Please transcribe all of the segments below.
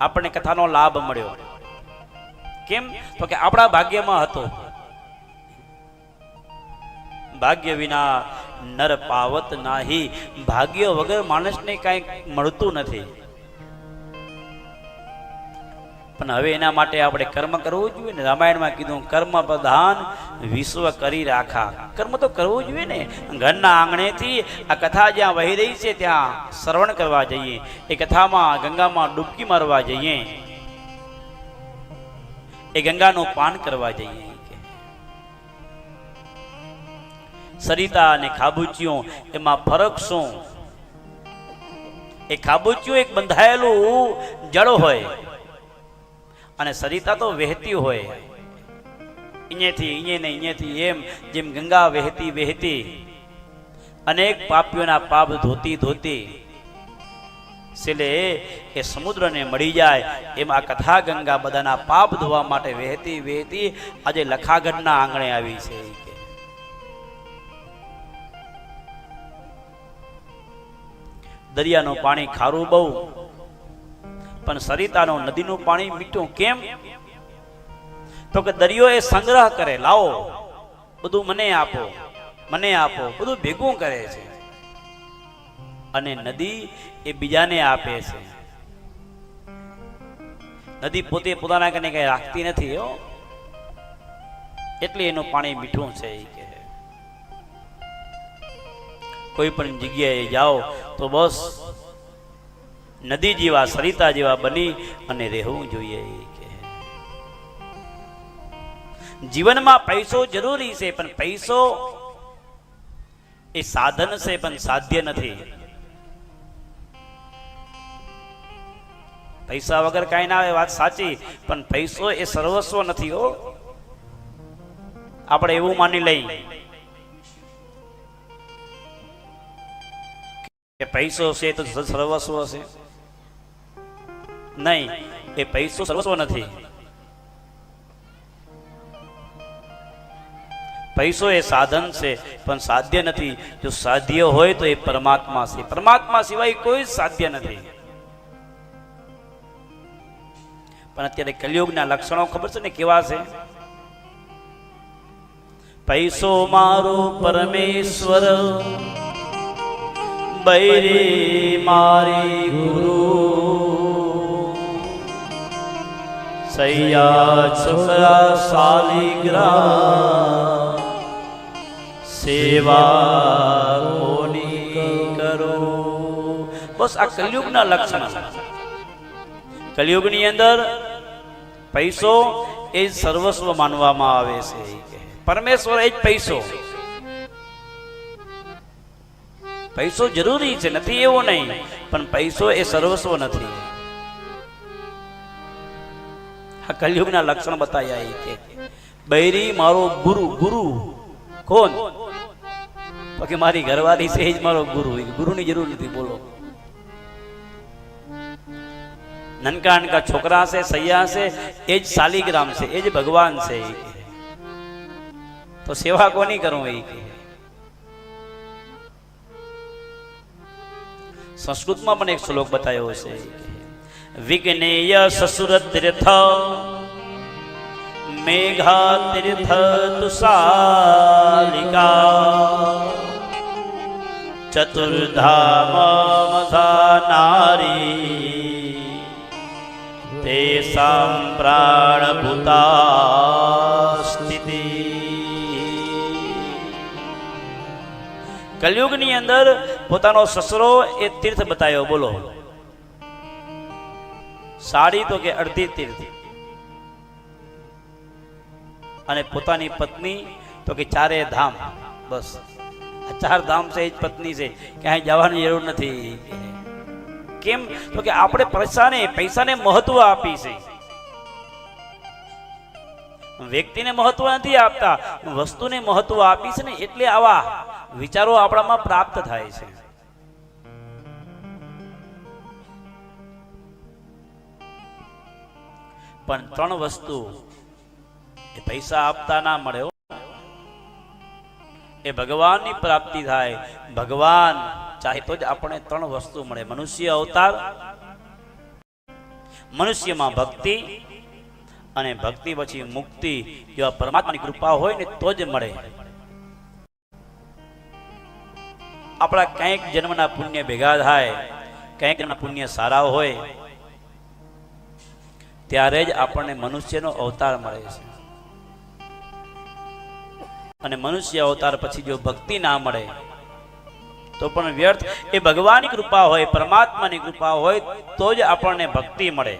આપણને કથાનો લાભ મળ્યો. કેમ? તો કે આપણા ભાગ્યમાં હતો. ભાગ્ય વિના નર પાવત નાહી. ભાગ્ય વગર માણસને કાંઈ મળતું નથી. પણ હવે એના માટે આપણે કર્મ કરવું જોઈએ ને? રામાયણમાં કીધું, કર્મ પ્રધાન વિશ્વ કરી રાખા. કર્મ તો કરવું જોઈએ ને? ઘરના આંગણેથી આ કથા જ્યાં વહી રહી છે, ત્યાં શ્રવણ કરવા જઈએ. એ કથામાં ગંગામાં ડૂબકી મારવા જઈએ. એ ગંગાનું પાન કરવા જઈએ. સરિતા અને ખાબુચીઓ એમાં ફરક શું? એ ખાબુચીઓ એક બંધાયેલું જળ હોય. અને સરિતા તો વહેતી હોય. અહીંયાથી અહીંયા ને અહીંયાથી એમ જેમ ગંગા વહેતી વહેતી અનેક પાપીઓના પાપ ધોતી ધોતી. છેલ્લે એ સમુદ્રને મળી જાય એમ આ કથા ગંગા બધાના પાપ ધોવા માટે વહેતી વહેતી આજે લખાગઢના આંગણે આવી છે દરિયાનું પાણી ખારું બહુ. પણ સરિતાનું નદીનું પાણી મીઠું કેમ? તો કે દરિયો એ સંગ્રહ કરે, લાવો, બધું મને આપો મને આપો, બધું ભેગું કરે છે. અને નદી એ બીજાને આપે છે. નદી પોતે પોતાના કને કઈ રાખતી નથી, હો. એટલે એનું પાણી મીઠું છે કોઈ પણ જગ્યાએ જાઓ તો બસ નદી જેવા, સરિતા જેવા બની અને રહેવું જોઈએ જીવનમાં પૈસો જરૂરી છે, પણ પૈસો એ સાધન છે, પણ સાધ્ય નથી. પૈસા વગર કાંઈ ના આવે, વાત સાચી, પણ પૈસો એ સર્વસ્વ નથી, હો. આપણે એવું માની લઈ કે પૈસો છે તો સર્વસ્વ છે. નહીં, એ પૈસો સર્વસ્વ નથી. પૈસો એ સાધન છે, પણ સાધ્ય નથી. જો સાધ્ય હોય તો એ પરમાત્મા છે. પરમાત્મા સિવાય કોઈ સાધ્ય નથી. પણ અત્યારે કલિયુગના લક્ષણો ખબર છે ને કેવા છે? પૈસો મારો પરમેશ્વર, બૈરી મારી ગુરુ. સૈયા છોકરા શાલિગ્રા સેવા કરો બસ આ કલયુગના લક્ષણ કલયુગની અંદર પૈસો એ સર્વસ્વ માનવામાં આવે છે પરમેશ્વર એ જ પૈસો પૈસો જરૂરી છે નથી એવો નહીં પણ પૈસો એ સર્વસ્વ નથી આ કલયુગના લક્ષણ બતાવ્યા એ કે, બૈરી મારો ગુરુ ગુરુ, કોણ? તો કે મારી ઘરવાળી છે એ જ મારો ગુરુ. ગુરુની જરૂર નથી, બોલો. નનકા નનકા છોકરા છે, સૈયા છે, એ જ શાલિગ્રામ છે, એ જ ભગવાન છે એ કે. તો સેવા કોની કરું એ કે? સંસ્કૃતમાં પણ એક શ્લોક બતાવ્યો છે વિઘ્નેય સસુર તીર્થ મેઘા તીર્થ તુષાલિકા ચતુર્ધામ નારી તેસામ પ્રાણભૂતા સ્થિતિ કલયુગની અંદર પોતાનો સસરો એ તીર્થ બતાવ્યો, બોલો. સાડી તો કે અડધી તીર્થ. અને પોતાની પત્ની તો કે ચારે ધામ. બસ. આ ચાર ધામ છે, એ જ પત્ની છે. ક્યાંય જવાની જરૂર નથી. કેમ? તો કે આપણે પૈસાને પૈસાને મહત્વ આપી છે. વ્યક્તિને મહત્વ નથી આપતા. વસ્તુને મહત્વ આપી છે ને, એટલે આવા વિચારો આપણામાં પ્રાપ્ત થાય છે. પણ ત્રણ વસ્તુ એ પૈસા આપતા ના મળે એ ભગવાનની પ્રાપ્તિ થાય. ભગવાન ચાહે તો જ આપણે ત્રણ વસ્તુ મળે. મનુષ્ય અવતાર, મનુષ્યમાં ભક્તિ અને ભક્તિ પછી મુક્તિ. જેવા પરમાત્માની કૃપા હોય ને તો જ મળે. આપણા કંઈક જન્મના પુણ્ય ભેગા થાય કંઈક પુણ્ય સારા હોય ત્યારે જ આપણને મનુષ્યનો અવતાર મળે છે. અને મનુષ્ય અવતાર પછી જો ભક્તિ ના મળે, તો પણ વ્યર્થ. એ ભગવાનની કૃપા હોય, પરમાત્માની કૃપા હોય, તો જ આપણને ભક્તિ મળે.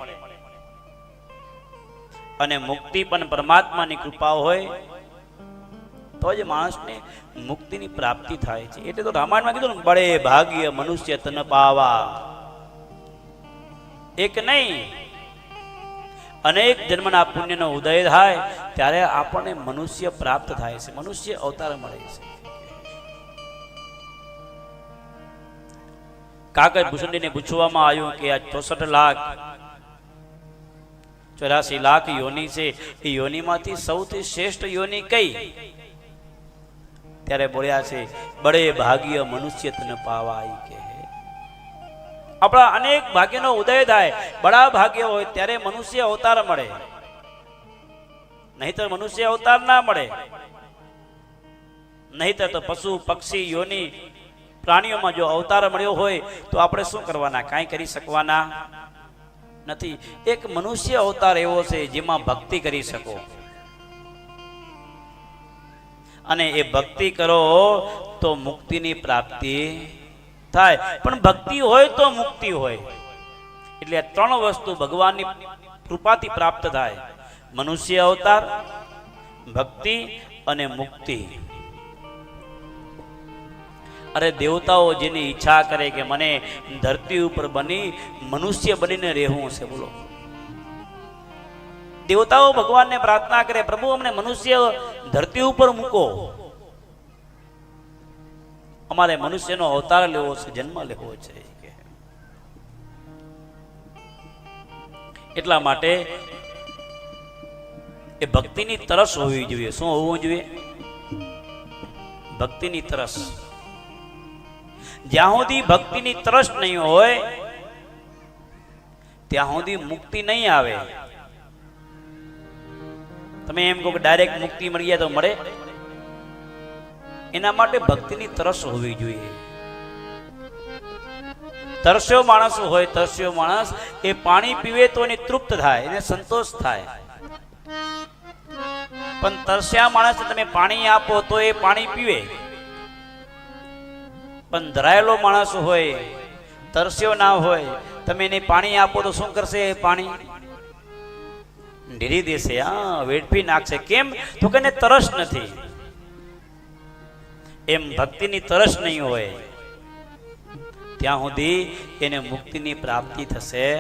અને મુક્તિ પણ પરમાત્માની કૃપા હોય, તો જ માણસને મુક્તિની પ્રાપ્તિ થાય છે. એટલે તો રામાયણમાં કીધું ને, બળે ભાગ્ય મનુષ્ય તન પાવા. એક નહીં અનેક જન્મના પુણ્યનો ઉદય થાય, ત્યારે આપણને મનુષ્ય પ્રાપ્ત થાય છે. મનુષ્ય અવતાર મળે છે. કાકર ભૂષણજીને પૂછવામાં આવ્યું કે આ ચોસઠ લાખ ચોરાસી લાખ યોની છે. એ યોનિમાંથી સૌથી શ્રેષ્ઠ યોની કઈ? ત્યારે બોલ્યા છે, બળે ભાગ્ય મનુષ્ય તને પાવાય કે આપણા અનેક ભાગ્યનો ઉદય થાય, બડા ભાગ્ય હોય ત્યારે મનુષ્ય અવતાર મળે. નહીતર મનુષ્ય અવતાર ના મળે. નહીતર તો પશુ, પક્ષી, યોની પ્રાણીઓમાં જો અવતાર મળ્યો હોય, તો આપણે શું કરવાના? કાંઈ કરી શકવાના નથી. એક મનુષ્ય અવતાર એવો છે જેમાં ભક્તિ કરી શકો. અને એ ભક્તિ કરો તો મુક્તિની પ્રાપ્તિ થાય. પણ ભક્તિ હોય તો મુક્તિ હોય. એટલે ત્રણ વસ્તુ ભગવાનની કૃપાથી પ્રાપ્ત થાય. મનુષ્ય અવતાર, ભક્તિ અને મુક્તિ. અરે દેવતાઓ જેની ઈચ્છા કરે કે મને ધરતી ઉપર બની મનુષ્ય બનીને રહેવું છે બોલો. દેવતાઓ ભગવાનને પ્રાર્થના કરે, પ્રભુ, અમને મનુષ્ય ધરતી ઉપર મૂકો. અમારે મનુષ્યનો અવતાર લેવો છે, જન્મ લેવો છે એટલા માટે એ ભક્તિની તરસ હોવી જોઈએ. શું હોવું જોઈએ? ભક્તિની તરસ. જ્યાં સુધી ભક્તિની તરસ નહીં હોય, ત્યાં સુધી મુક્તિ નહીં આવે. તમે એમ કહો કે ડાયરેક્ટ મુક્તિ મળી જાય તો મળે. એના માટે ભક્તિની તરસ હોવી જોઈએ. તરસ્યો માણસ હોય, તરસ્યો માણસ, એ પાણી પીવે તો એને તૃપ્ત થાય, એને સંતોષ થાય. પણ તરસ્યા માણસને તમે પાણી આપો તો એ પાણી પીવે. પણ ધરાયેલો માણસ હોય, તરસ્યો ના હોય, તમે એને પાણી આપો તો શું કરશે એ પાણી? ઢીરી દેશે, હા, વેડફી નાખશે. કેમ? તો કે તરસ નથી. એમ ભક્તિની તરસ નહીં હોય. ત્યાં સુધી એને મુક્તિની પ્રાપ્તિ થશે.